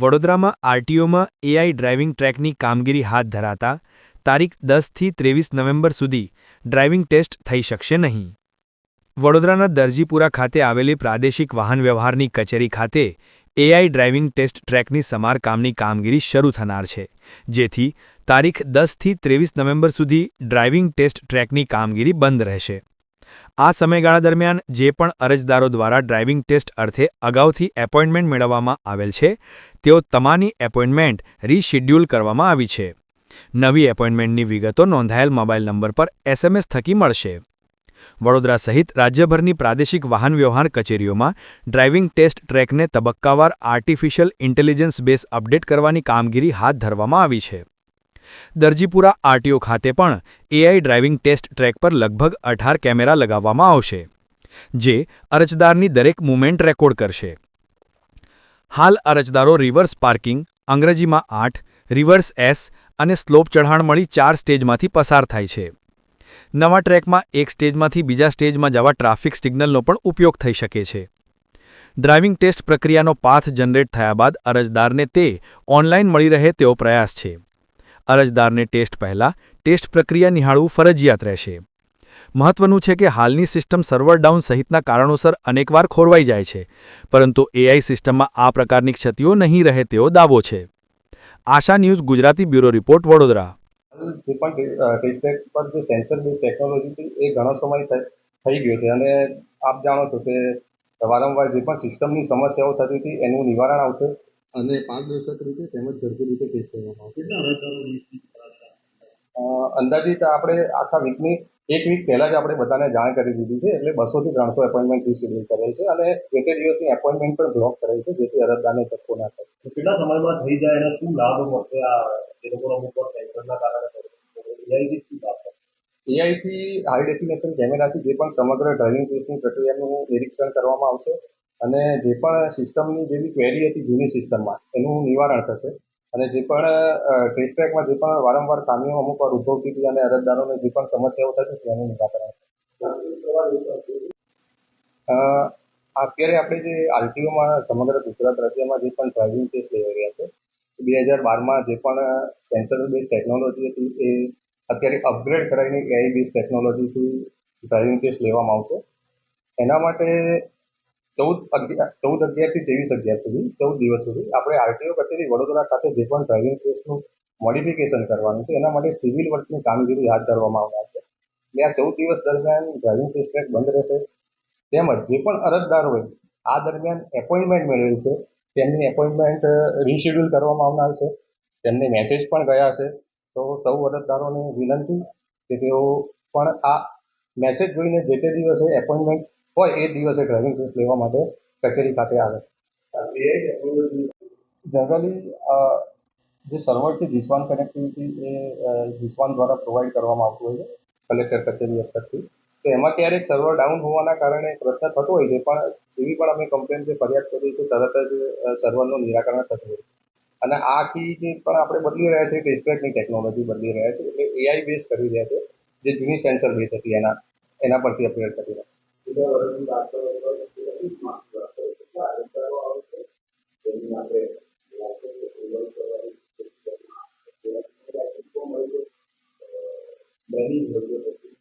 વડોદરામાં આરટીઓમાં AI driving ટ્રેકની કામગીરી હાથ ધરાતા તારીખ દસથી ત્રેવીસ નવેમ્બર સુધી ડ્રાઇવિંગ ટેસ્ટ થઈ શકશે નહીં. વડોદરાના દરજીપુરા ખાતે આવેલી પ્રાદેશિક વાહન વ્યવહારની કચેરી ખાતે એઆઈ ડ્રાઇવિંગ ટેસ્ટ ટ્રેકની સમારકામની કામગીરી શરૂ થનાર છે, જેથી તારીખ દસથી ત્રેવીસ નવેમ્બર સુધી ડ્રાઇવિંગ ટેસ્ટ ટ્રેકની કામગીરી બંધ રહેશે. આ સમયગાળા દરમિયાન જે પણ અરજદારો દ્વારા ડ્રાઇવિંગ ટેસ્ટ અર્થે અગાઉથી એપોઇન્ટમેન્ટ મેળવવામાં આવેલ છે, તેઓ તમાની એપોઇન્ટમેન્ટ રીશેડ્યુલ કરવામાં આવી છે. નવી એપોઇન્ટમેન્ટની વિગતો નોંધાયેલ મોબાઈલ નંબર પર એસએમએસ થકી મળશે. વડોદરા સહિત રાજ્યભરની પ્રાદેશિક વાહન વ્યવહાર કચેરીઓમાં ડ્રાઇવિંગ ટેસ્ટ ટ્રેકને તબક્કાવાર આર્ટિફિશિયલ ઇન્ટેલિજન્સ બેઝ અપડેટ કરવાની કામગીરી હાથ ધરવામાં આવી છે. દરજીપુરા આરટીઓ ખાતે પણ એઆઈ ડ્રાઇવિંગ ટેસ્ટ ટ્રેક પર લગભગ અઢાર કેમેરા લગાવવામાં આવશે, જે અરજદારની દરેક મૂવમેન્ટ રેકોર્ડ કરશે. હાલ અરજદારો રિવર્સ પાર્કિંગ, અંગ્રેજીમાં આઠ, રિવર્સ એસ અને સ્લોપ ચઢાણ મળી ચાર સ્ટેજમાંથી પસાર થાય છે. નવા ટ્રેકમાં એક સ્ટેજમાંથી બીજા સ્ટેજમાં જવા ટ્રાફિક સિગ્નલનો પણ ઉપયોગ થઈ શકે છે. ડ્રાઇવિંગ ટેસ્ટ પ્રક્રિયાનો પાથ જનરેટ થયા બાદ અરજદારને તે ઓનલાઈન મળી રહે તેવો પ્રયાસ છે. અરજદારને ટેસ્ટ પહેલાં ટેસ્ટ પ્રક્રિયા નિહાળવું ફરજિયાત રહેશે. મહત્વનું છે કે હાલની સિસ્ટમ સર્વર ડાઉન સહિતના કારણોસર અનેકવાર ખોરવાઈ જાય છે, પરંતુ એઆઈ સિસ્ટમમાં આ પ્રકારની ક્ષતિઓ નહીં રહે તેવો દાવો છે. આશા news Gujarati bureau report, Vadodara. જે પણ ટેસ્ટ પર જે સેન્સર બેઝ ટેકનોલોજી એ ઘણો સમય થઈ ગયો છે અને આપ જાણો છો કે વારંવાર જે પણ સિસ્ટમની સમસ્યાઓ થતી હતી, એનું નિવારણ આવશે. અને પારદર્શક રીતે તેમજ ઝડપી રીતે કેસ કરવામાં આવશે. અંદાજિત આપણે આખા વીકની એક વીક પહેલાં જ આપણે બધાને જાણ કરી દીધી છે એટલે બસોથી ત્રણસો એપોઇન્ટમેન્ટ રીશેડ્યુલ કરેલ છે અને તે દિવસની એપોઇન્ટમેન્ટ પણ બ્લોક કરેલ છે જેથી અરજદારને ધક્કો ના થાય. કેટલા સમયમાં થઈ જાય અને શું લાભ મળશે આ એ લોકોનો અમુક કારણે? એઆઈથી હાઈ ડેફિનેશન કેમેરાથી જે પણ સમગ્ર ડ્રાઇવિંગ ટેસ્ટની પ્રક્રિયાનું નિરીક્ષણ કરવામાં આવશે. અને જે પણ સિસ્ટમની જે બી ક્વેરી હતી જૂની સિસ્ટમમાં એનું નિવારણ થશે. અને જે પણ ટેસ્ટ જે પણ વારંવાર ખામીઓ અમુક વાર ઉદ્ભવતી હતી અને અરજદારોને જે પણ સમસ્યાઓ થતી હતી, એનું નિરાકરણ અત્યારે આપણે જે આરટીઓમાં સમગ્ર ગુજરાત રાજ્યમાં જે પણ ડ્રાઇવિંગ ટેસ્ટ લઈ રહ્યા છે બે હજાર બારમાં જે પણ સેન્સર બેઝ ટેકનોલોજી હતી, એ અત્યારે અપગ્રેડ કરાવીને એઆઈ બેઝ ટેકનોલોજીથી ડ્રાઇવિંગ ટેસ્ટ લેવામાં આવશે. એના માટે ચૌદ અગિયાર ચૌદ અગિયારથી ત્રેવીસ અગિયાર સુધી, ચૌદ દિવસ સુધી આપણે આરટીઓ કચેરી વડોદરા ખાતે જે પણ ડ્રાઇવિંગ ટેસ્ટનું મોડિફિકેશન કરવાનું છે, એના માટે સિવિલ વર્કની કામગીરી હાથ ધરવામાં આવનાર છે. એટલે આ ચૌદ દિવસ દરમિયાન ડ્રાઇવિંગ ટેસ્ટ ટ્રેક બંધ રહેશે. તેમજ જે પણ અરજદાર હોય, આ દરમિયાન એપોઇન્ટમેન્ટ મેળવેલ છે. તેમની એપોઇન્ટમેન્ટ રિશેડ્યુલ કરવામાં આવનાર છે. તેમને મેસેજ પણ ગયા છે. તો સૌ અરજદારોને વિનંતી કે તેઓ પણ આ મેસેજ જોઈને જે તે દિવસે એપોઇન્ટમેન્ટ હોય એ દિવસે ડ્રાઇવિંગ ટેસ્ટ લેવા માટે કચેરી ખાતે આવે. જનરલી જે સર્વર છે જીસવાન કનેક્ટિવિટી એ જીસવાન દ્વારા પ્રોવાઈડ કરવામાં આવતું હોય છે કલેક્ટર કચેરી હસ્તકથી તો એમાં ક્યારેક સર્વર ડાઉન હોવાના કારણે પ્રશ્ન થતો હોય છે, પણ એવી પણ અમે કમ્પ્લેન જે ફરિયાદ કરીએ છીએ, તરત જ સર્વરનું નિરાકરણ થતું હોય છે. અને આ આખી જે પણ આપણે બદલી રહ્યા છીએ ટેસ્ટની ટેકનોલોજી બદલી રહ્યા છે, એટલે એઆઈ બેઝ કરી રહ્યા છે, જે જૂની સેન્સર બેઝ હતી એના એના પરથી અપગ્રેડ કરી રહ્યા છે બીજા વર્ષની વાત કરો તો કેટલી માર્ક્સ વાત કરો કેટલા અરજદારો આવે છે જેની આપણે approval કરવાની બેનિંગ હોય છે